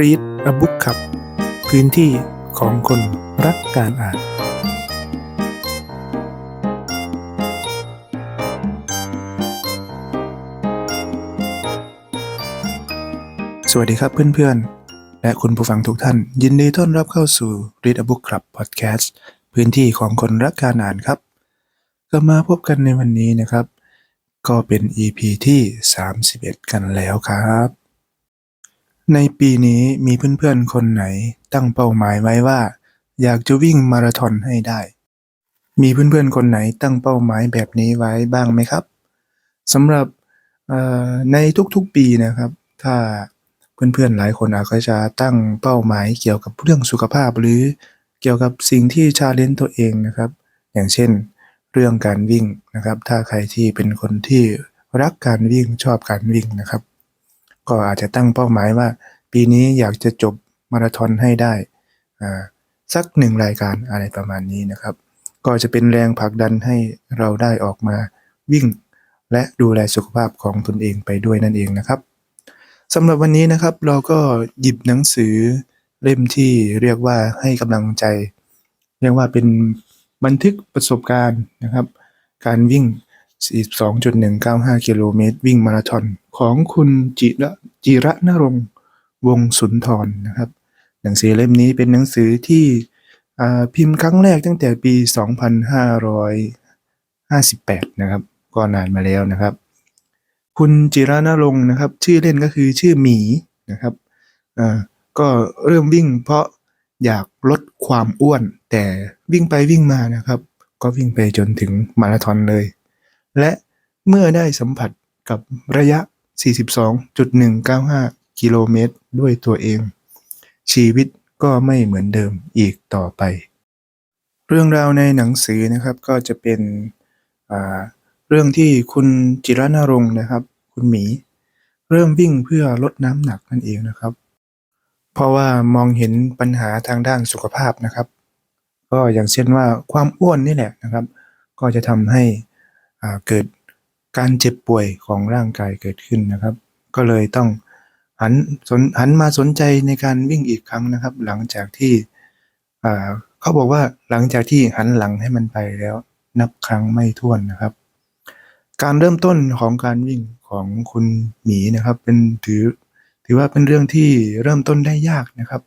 Read a Book ครับ พื้นที่ของคนรักการอ่าน สวัสดีครับเพื่อนๆ และคุณผู้ฟังทุกท่าน ยินดีต้อนรับเข้าสู่ Read a Book Club Podcast พื้นที่ของคนรักการอ่านครับ ก็มาพบกันในวันนี้นะครับ ก็เป็น EP ที่ 31 กันแล้วครับ ในปีนี้มีเพื่อนๆคนไหนตั้งเป้าหมายไว้ว่า อยากจะวิ่งมาราธอนให้ได้ มีเพื่อนๆคนไหนตั้งเป้าหมายแบบนี้ไว้บ้างไหมครับสำหรับในทุกๆปีนะครับ ถ้าเพื่อนๆหลายคนอาจจะตั้งเป้าหมายเกี่ยวกับเรื่องสุขภาพหรือเกี่ยวกับสิ่งที่ชาเลนจ์ตัวเองนะครับ อย่างเช่น เรื่องการวิ่งนะครับ ถ้าใครที่เป็นคนที่รักการวิ่งชอบการวิ่งนะครับ ก็อาจจะตั้งเป้าหมายว่า ปีนี้อยากจะจบมาราธอนให้ได้สักหนึ่งรายการอะไรประมาณนี้นะครับ ก็จะเป็นแรงผลักดันให้เราได้ออกมาวิ่ง และดูแลสุขภาพของตนเองไปด้วยนั่นเองนะครับสำหรับวันนี้นะครับเราก็หยิบหนังสือเล่มที่เรียกว่าให้กำลังใจ เรียกว่าเป็นบันทึกประสบการณ์นะครับ การวิ่ง 42.195 กิโลเมตร วิ่งมาราธอนของคุณจิระจิระนรงค์วงสุนทรนะครับ หนังสือเล่มนี้เป็นหนังสือที่พิมพ์ครั้งแรกตั้งแต่ปี 2558 นะครับ ก็นานมาแล้วนะครับ คุณจิระนรงค์นะครับ ชื่อเล่นก็คือชื่อหมีนะครับก็เริ่มวิ่งเพราะอยากลดความอ้วน แต่วิ่งไปวิ่งมานะครับ ก็วิ่งไปจนถึงมาราธอนเลย และเมื่อได้สัมผัสกับระยะ 42.195 กิโลเมตรด้วยตัวเอง ชีวิตก็ไม่เหมือนเดิมอีกต่อไป เรื่องราวในหนังสือนะครับก็จะเป็นอ่าเรื่องที่คุณจิรณรงค์นะครับ คุณหมี เริ่มวิ่งเพื่อลดน้ำหนักนั่นเองนะครับ เพราะว่ามองเห็นปัญหาทางด้านสุขภาพนะครับ ก็อย่างเช่นว่าความอ้วนนี่แหละนะครับ ก็จะทำให้ เกิดการเจ็บป่วยของร่างกายเกิดขึ้นนะครับ ก็เลยต้องหันสนหันมาสนใจในการวิ่งอีกครั้งนะครับ หลังจากที่เขาบอกว่าหลังจากที่หันหลังให้มันไปแล้ว นับครั้งไม่ถ้วนนะครับ การเริ่มต้นของการวิ่งของคุณหมีนะครับ เป็นถือถือว่าเป็นเรื่องที่เริ่มต้นได้ยากนะครับ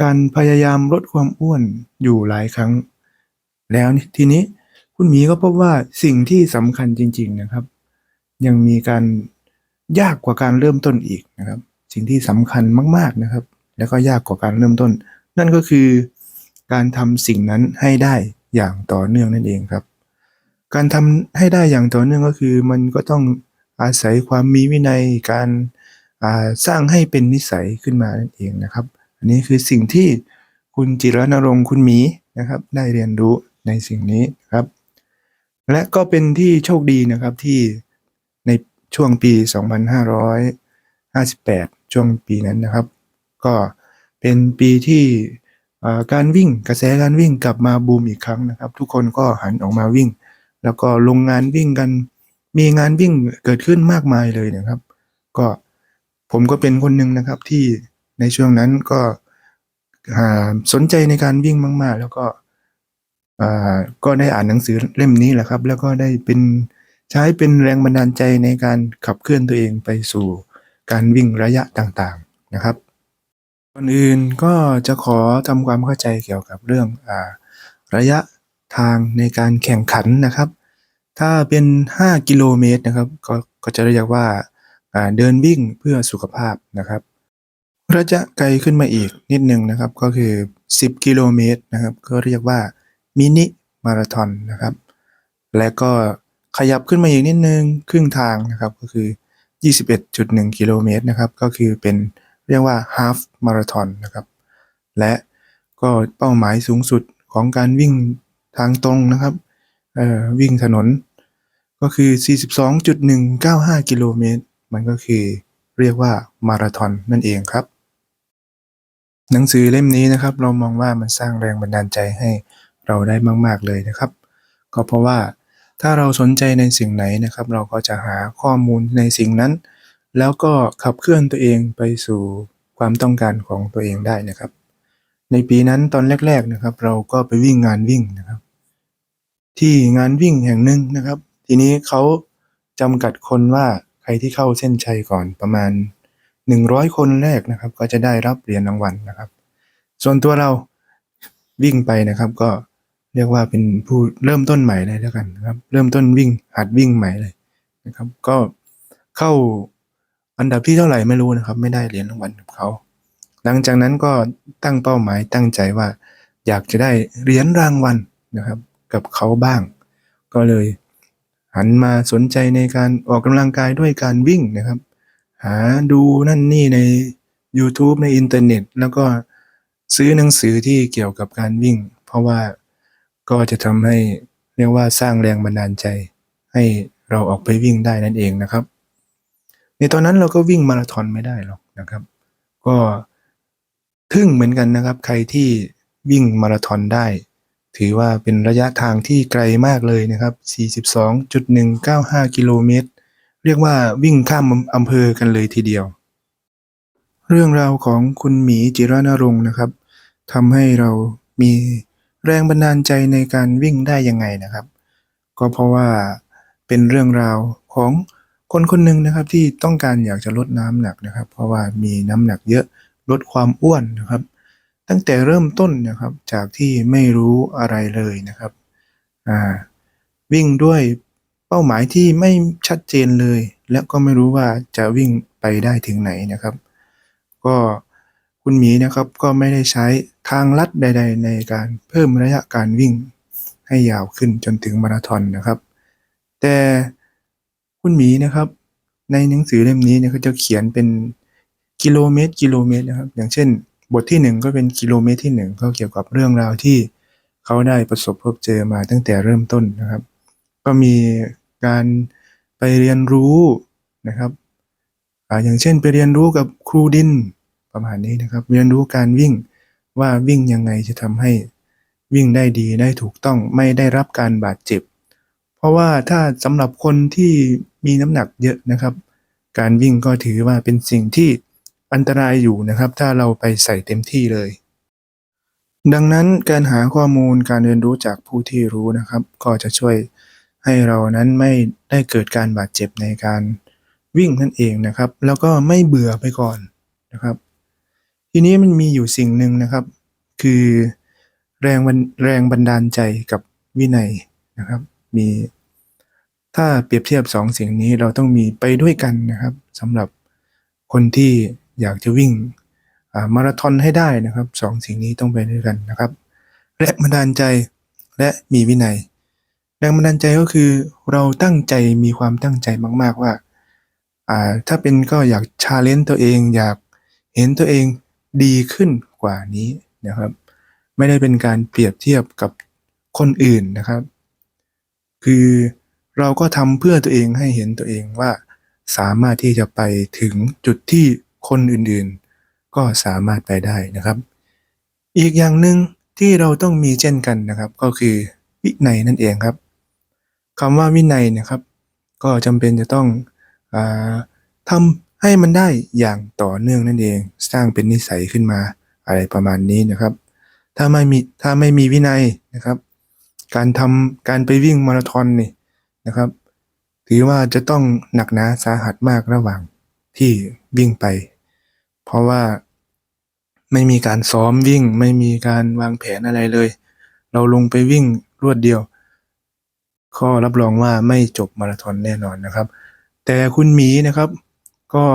การพยายามลดความอ้วนอยู่หลายครั้ง แล้วทีนี้ คุณหมีก็พบว่าสิ่งที่สำคัญจริง ๆนะครับ ยังมีการยากกว่าการเริ่มต้นอีกนะครับ สิ่งที่สำคัญมาก ๆนะครับ แล้วก็ยากกว่าการเริ่มต้น นั่นก็คือ การทำสิ่งนั้นให้ได้อย่างต่อเนื่องนั่นเองครับ การทำให้ได้อย่างต่อเนื่องก็คือ มันก็ต้องอาศัยความมีวินัยการาสร้างให้เป็นนิสัยขึ้นมานั่นเองนะครับ อันนี้คือสิ่งที่คุณจิรณรงค์คุณหมีนะครับ ได้เรียนรู้ในสิ่งนี้ครับ และก็เป็นที่โชคดีนะครับที่ในช่วงปี 2558 ช่วงปีนั้นนะครับ ก็เป็นปีที่การวิ่งกระแสการวิ่งกลับมาบูมอีกครั้งนะครับ ทุกคนก็หันออกมาวิ่ง แล้วก็ลงงานวิ่งกัน มีงานวิ่งเกิดขึ้นมากมายเลยนะครับ ก็ผมก็เป็นคนหนึ่งนะครับที่ในช่วงนั้นก็สนใจในการวิ่งมาก ๆ แล้วก็ อ่าก็ได้อ่านหนังสือเล่มนี้แหละครับ แล้วก็ได้เป็นใช้เป็นแรงบันดาลใจในการขับเคลื่อนตัวเองไปสู่การวิ่งระยะต่างๆนะครับก่อนอื่นก็จะขอทำความเข้าใจเกี่ยวกับเรื่องอ่าระยะทางในการแข่งขันนะครับ ถ้าเป็น 5 กิโลเมตรนะครับก็ก็จะเรียกว่าอ่าเดินวิ่งเพื่อสุขภาพนะครับระยะไกลขึ้นมาอีกนิดหนึ่งนะครับ ก็คือ 10 กิโลเมตรนะครับ ก็เรียกว่า มินิมาราธอนนะครับ และก็ขยับขึ้นมาอีกนิดนึงครึ่งทางนะครับก็คือ 21.1 กิโลเมตรนะครับ ก็คือเป็นเรียกว่า half marathon นะครับ และก็เป้าหมายสูงสุดของการวิ่งทางตรงนะครับวิ่งถนนก็คือ 42.195 กิโลเมตร มันก็คือเรียกว่ามาราธอนนั่นเองครับ หนังสือเล่มนี้นะครับ เรามองว่ามันสร้างแรงบันดาลใจให้ เราได้มาก ๆ เลยนะครับ ก็เพราะว่าถ้าเราสนใจในสิ่งไหนนะครับ เราก็จะหาข้อมูลในสิ่งนั้น แล้วก็ขับเคลื่อนตัวเองไปสู่ความต้องการของตัวเองได้นะครับ ในปีนั้นตอนแรก ๆนะครับ เราก็ไปวิ่งงานวิ่งนะครับ ที่งานวิ่งแห่งหนึ่งนะครับ ทีนี้เขาจำกัดคนว่าใครที่เข้าเส้นชัยก่อนประมาณ 100 คนแรกนะครับ ก็จะได้รับเหรียญรางวัลนะครับ ส่วนตัวเราวิ่งไปนะครับก็ เรียกว่าเป็นผู้เริ่มต้นใหม่เลยแล้วกันนะครับ เริ่มต้นวิ่งหัดวิ่งใหม่เลยนะครับ ก็เข้าอันดับที่เท่าไหร่ไม่รู้นะครับ ไม่ได้เหรียญรางวัลกับเขาหลังจากนั้นก็ตั้งเป้าหมายตั้งใจว่า อยากจะได้เหรียญรางวัลนะครับ กับเขาบ้าง ก็เลยหันมาสนใจในการออกกำลังกายด้วยการวิ่งนะครับ หาดูนั่นนี่ใน YouTube ในอินเทอร์เน็ต แล้วก็ซื้อหนังสือที่เกี่ยวกับการวิ่ง เพราะว่า ก็จะทำให้เรียกว่าสร้างแรงบันดาลใจ ให้เราออกไปวิ่งได้นั่นเองนะครับ ในตอนนั้นเราก็วิ่งมาราธอนไม่ได้หรอกนะครับ ก็ทึ่งเหมือนกันนะครับ ใครที่วิ่งมาราธอนได้ ถือว่าเป็นระยะทางที่ไกลมากเลยนะครับ 42.195 กิโลเมตร เรียกว่าวิ่งข้ามอำเภอกันเลยทีเดียว เรื่องราวของคุณหมีจิรณรงค์นะครับทำให้เรามี แรงบันดาลใจในการวิ่งได้ยังไงนะครับ ก็เพราะว่าเป็นเรื่องราวของคนคนหนึ่งนะครับที่ต้องการอยากจะลดน้ำหนักนะครับ เพราะว่ามีน้ำหนักเยอะลดความอ้วนนะครับ ตั้งแต่เริ่มต้นนะครับจากที่ไม่รู้อะไรเลยนะครับอ่าวิ่งด้วยเป้าหมายที่ไม่ชัดเจนเลย และก็ไม่รู้ว่าจะวิ่งไปได้ถึงไหนนะครับ ก็คุณหมีนะครับก็ไม่ได้ใช้ ทางลัดใด ๆ ในการเพิ่มระยะการวิ่งให้ยาวขึ้นจนถึงมาราธอนนะครับ แต่คุณหมีนะครับ ในหนังสือเล่มนี้เนี่ยเขาจะเขียนเป็นกิโลเมตรกิโลเมตรนะครับ อย่างเช่น บทที่หนึ่งก็เป็นกิโลเมตรที่หนึ่งก็เกี่ยวกับเรื่องราวที่เขาได้ประสบพบเจอมาตั้งแต่เริ่มต้นนะครับ ก็มีการไปเรียนรู้นะครับออย่างเช่นไปเรียนรู้กับครูดินประมาณนี้นะครับ เรียนรู้การวิ่ง ว่าวิ่งยังไงจะทำให้วิ่งได้ดีได้ถูกต้องไม่ได้รับการบาดเจ็บ เพราะว่าถ้าสำหรับคนที่มีน้ำหนักเยอะนะครับ การวิ่งก็ถือว่าเป็นสิ่งที่อันตรายอยู่นะครับ ถ้าเราไปใส่เต็มที่เลย ดังนั้นการหาข้อมูลการเรียนรู้จากผู้ที่รู้นะครับ ก็จะช่วยให้เรานั้นไม่ได้เกิดการบาดเจ็บในการวิ่งนั่นเองนะครับ แล้วก็ไม่เบื่อไปก่อนนะครับ ทีนี้มันมีอยู่สิ่งหนึ่งนะครับ คือแรงแรงบันดาลใจกับวินัยนะครับ มีถ้าเปรียบเทียบสองสิ่งนี้เราต้องมีไปด้วยกันนะครับสำหรับคนที่อยากจะวิ่งมาราธอนให้ได้นะครับสองสิ่งนี้ต้องไปด้วยกันนะครับแรงบันดาลใจและมีวินัย แรงบันดาลใจก็คือเราตั้งใจมีความตั้งใจมาก ๆว่าอ่าถ้าเป็นก็อยากชาเลนจ์ตัวเอง อยากเห็นตัวเอง ดีขึ้นกว่านี้นะครับ ไม่ได้เป็นการเปรียบเทียบกับคนอื่นนะครับ คือเราก็ทำเพื่อตัวเองให้เห็นตัวเองว่า สามารถที่จะไปถึงจุดที่คนอื่นๆ ก็สามารถไปได้นะครับ อีกอย่างหนึ่งที่เราต้องมีเช่นกันนะครับ ก็คือวินัยนั่นเองครับคำว่าวินัยนะครับ ก็จำเป็นจะต้องอทำ ให้มันได้อย่างต่อเนื่องนั่นเอง สร้างเป็นนิสัยขึ้นมาอะไรประมาณนี้นะครับ ถ้าไม่มีถ้าไม่มีวินัยนะครับ การทำการไปวิ่งมาราธอนนี่นะครับ ถือว่าจะต้องหนักหนาสาหัสมากระหว่างที่วิ่งไป เพราะว่าไม่มีการซ้อมวิ่ง ไม่มีการวางแผนอะไรเลย เราลงไปวิ่งรวดเดียว ข้อรับรองว่าไม่จบมาราธอนแน่นอนนะครับ แต่คุณหมีนะครับ ก็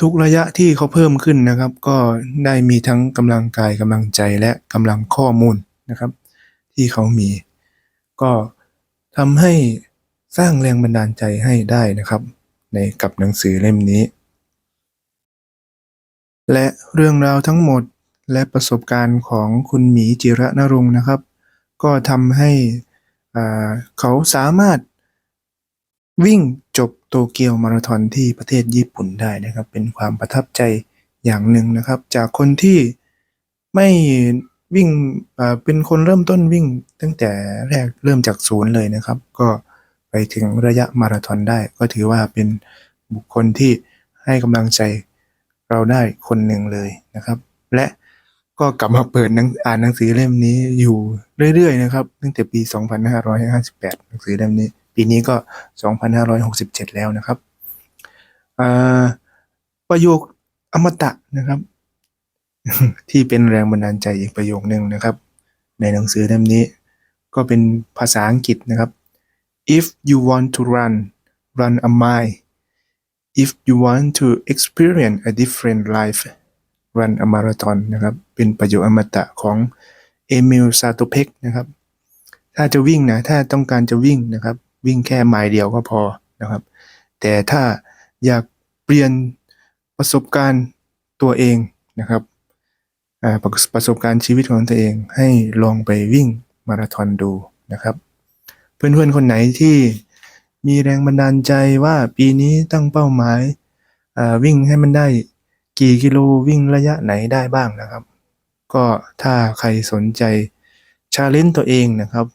ทุกระยะที่เขาเพิ่มขึ้นนะครับ ก็ได้มีทั้งกำลังกายกำลังใจและกำลังข้อมูลนะครับ ที่เขามี ก็ทำให้สร้างแรงบันดาลใจให้ได้นะครับ ในกับหนังสือเล่มนี้ และเรื่องราวทั้งหมดและประสบการณ์ของคุณหมีจิระนรงค์นะครับ ก็ทำให้เขาสามารถ วิ่งจบโตเกียวมาราธอนที่ประเทศญี่ปุ่นได้นะครับ เป็นความประทับใจอย่างหนึ่งนะครับ จากคนที่ไม่วิ่งเป็นคนเริ่มต้นวิ่ง ตั้งแต่แรกเริ่มจากศูนย์เลยนะครับ ก็ไปถึงระยะมาราธอนได้ ก็ถือว่าเป็นบุคคลที่ให้กำลังใจเราได้คนหนึ่งเลยนะครับ และก็กลับมาเปิดอ่านหนังสือเล่มนี้อยู่เรื่อยๆนะครับ ตั้งแต่ปี 2558 หนังสือเล่มนี้ ปีนี้ก็ 2567 แล้วนะครับประโยคอมตะนะครับ ที่เป็นแรงบันดาลใจอีกประโยคหนึ่งนะครับ ในหนังสือเล่มนี้ ก็เป็นภาษาอังกฤษนะครับ if you want to run run a mile if you want to experience a different life run a marathon นะครับ เป็นประโยคอมตะของเอมิลซาโตเพกนะครับ ถ้าจะวิ่งนะ ถ้าต้องการจะวิ่งนะครับ วิ่งแค่ไมล์เดียวก็พอนะครับ แต่ถ้าอยากเปลี่ยนประสบการณ์ตัวเองนะครับประประสบการณ์ชีวิตของตัวเองให้ลองไปวิ่งมาราธอนดูนะครับ เพื่อนๆคนไหนที่มีแรงบันดาลใจว่าปีนี้ตั้งเป้าหมายวิ่งให้มันได้กี่กิโลวิ่งระยะไหนได้บ้างนะครับ ก็ถ้าใครสนใจชาเลนจ์ตัวเองนะครับ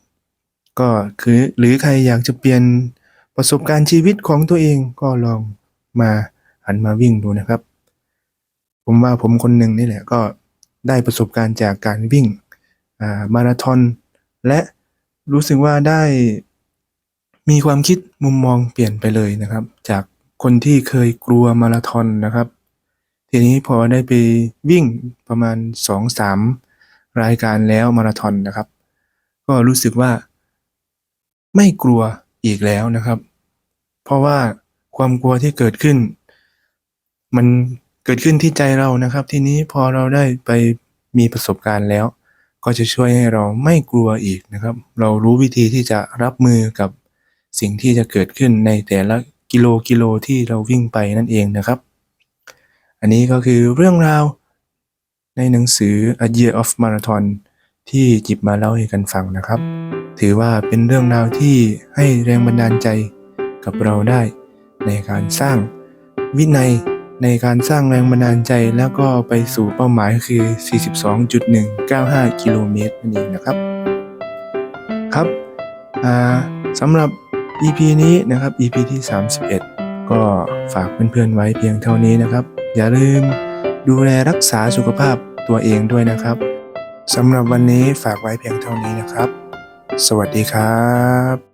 ก็คือหรือใครอยากจะเปลี่ยนประสบการณ์ชีวิตของตัวเองก็ลองมาหันมาวิ่งดูนะครับ ผมว่าผมคนหนึ่งนี่แหละก็ได้ประสบการณ์จากการวิ่งามาราธอนและรู้สึกว่าได้มีความคิดมุมมองเปลี่ยนไปเลยนะครับ จากคนที่เคยกลัวมาราธอนนะครับ ทีนี้พอได้ไปวิ่งประมาณสองสามรายการแล้วมาราธอนนะครับ ก็รู้สึกว่า ไม่กลัวอีกแล้วนะครับ เพราะว่าความกลัวที่เกิดขึ้น มันเกิดขึ้นที่ใจเรานะครับ ทีนี้พอเราได้ไปมีประสบการณ์แล้ว ก็จะช่วยให้เราไม่กลัวอีกนะครับ เรารู้วิธีที่จะรับมือกับสิ่งที่จะเกิดขึ้นในแต่ละกิโลกิโลที่เราวิ่งไปนั่นเองนะครับ อันนี้ก็คือเรื่องราวในหนังสือ A Year of Marathon ที่หยิบมาเล่าให้กันฟังนะครับ ถือว่าเป็นเรื่องราวที่ให้แรงบันดาลใจกับเราได้ ในการสร้างวินัยในการสร้างแรงบันดาลใจแล้วก็ไปสู่เป้าหมายคือ 42.195 กิโลเมตรนั่นเองนะครับ ครับอ่าสำหรับ EP นี้นะครับ EP ที่ 31 ก็ฝากเพื่อนๆไว้เพียงเท่านี้นะครับ อย่าลืมดูแลรักษาสุขภาพตัวเองด้วยนะครับ สำหรับวันนี้ฝากไว้เพียงเท่านี้นะครับ สวัสดีครับ